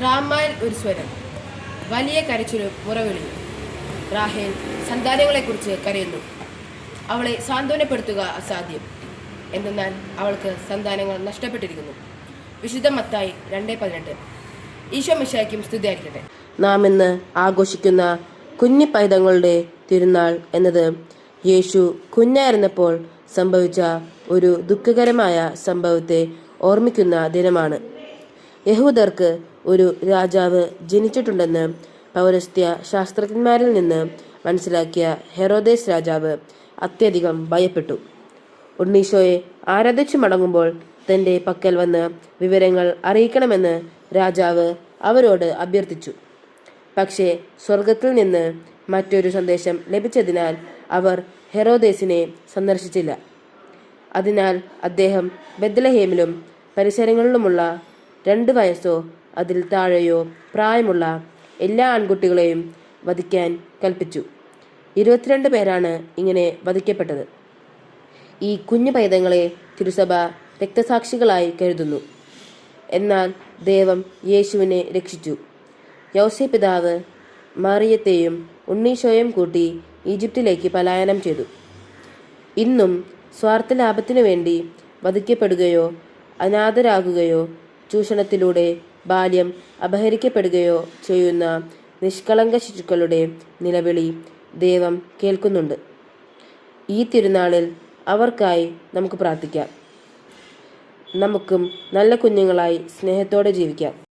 റാമായിൽ ഒരു സ്വരം. വലിയ കരച്ചിലും മുറവിളിയും. റാഹേൽ സന്താനങ്ങളെക്കുറിച്ച് കരയുന്നു. അവളെ സാന്ത്വനപ്പെടുത്തുക അസാധ്യം. എന്തെന്നാൽ അവൾക്ക് സന്താനങ്ങൾ നഷ്ടപ്പെട്ടിരിക്കുന്നു. വിശുദ്ധ മത്തായി രണ്ട് പതിനെട്ട്. ഈശോ മിശായ്ക്കും സ്തുതിയായിരിക്കട്ടെ. നാം ഇന്ന് ആഘോഷിക്കുന്ന കുഞ്ഞു പൈതങ്ങളുടെ തിരുനാൾ എന്നത് യേശു കുഞ്ഞായിരുന്നപ്പോൾ സംഭവിച്ച ഒരു ദുഃഖകരമായ സംഭവത്തെ ഓർമ്മിക്കുന്ന ദിനമാണ്. യഹൂദർക്ക് ഒരു രാജാവ് ജനിച്ചിട്ടുണ്ടെന്ന് പൗരസ്ത്യ ശാസ്ത്രജ്ഞന്മാരിൽ നിന്ന് മനസ്സിലാക്കിയ ഹെറോദേസ് രാജാവ് അത്യധികം ഭയപ്പെട്ടു. ഉണ്ണീശോയെ ആരാധിച്ചു മടങ്ങുമ്പോൾ തന്റെ പക്കൽ വന്ന് വിവരങ്ങൾ അറിയിക്കണമെന്ന് രാജാവ് അവരോട് അഭ്യർത്ഥിച്ചു. പക്ഷേ സ്വർഗത്തിൽ നിന്ന് മറ്റൊരു സന്ദേശം ലഭിച്ചതിനാൽ അവർ ഹെറോദേസിനെ സന്ദർശിച്ചില്ല. അതിനാൽ അദ്ദേഹം ബദ്ലഹേമിലും പരിസരങ്ങളിലുമുള്ള രണ്ട് വയസ്സോ അതിൽ താഴെയോ പ്രായമുള്ള എല്ലാ ആൺകുട്ടികളെയും വധിക്കാൻ കൽപ്പിച്ചു. ഇരുപത്തിരണ്ട് പേരാണ് ഇങ്ങനെ വധിക്കപ്പെട്ടത്. ഈ കുഞ്ഞു പൈതങ്ങളെ തിരുസഭ രക്തസാക്ഷികളായി കരുതുന്നു. എന്നാൽ ദൈവം യേശുവിനെ രക്ഷിച്ചു. യൗസെ പിതാവ് മറിയത്തെയും ഉണ്ണീശോയും കൂട്ടി ഈജിപ്തിലേക്ക് പലായനം ചെയ്തു. ഇന്നും സ്വാർത്ഥ ലാഭത്തിനു വേണ്ടി വധിക്കപ്പെടുകയോ അനാഥരാകുകയോ ചൂഷണത്തിലൂടെ ബാല്യം അപഹരിക്കപ്പെടുകയോ ചെയ്യുന്ന നിഷ്കളങ്ക ശിശുക്കളുടെ നിലവിളി ദൈവം കേൾക്കുന്നുണ്ട്. ഈ തിരുനാളിൽ അവർക്കായി നമുക്ക് പ്രാർത്ഥിക്കാം. നമുക്കും നല്ല കുഞ്ഞുങ്ങളായി സ്നേഹത്തോടെ ജീവിക്കാം.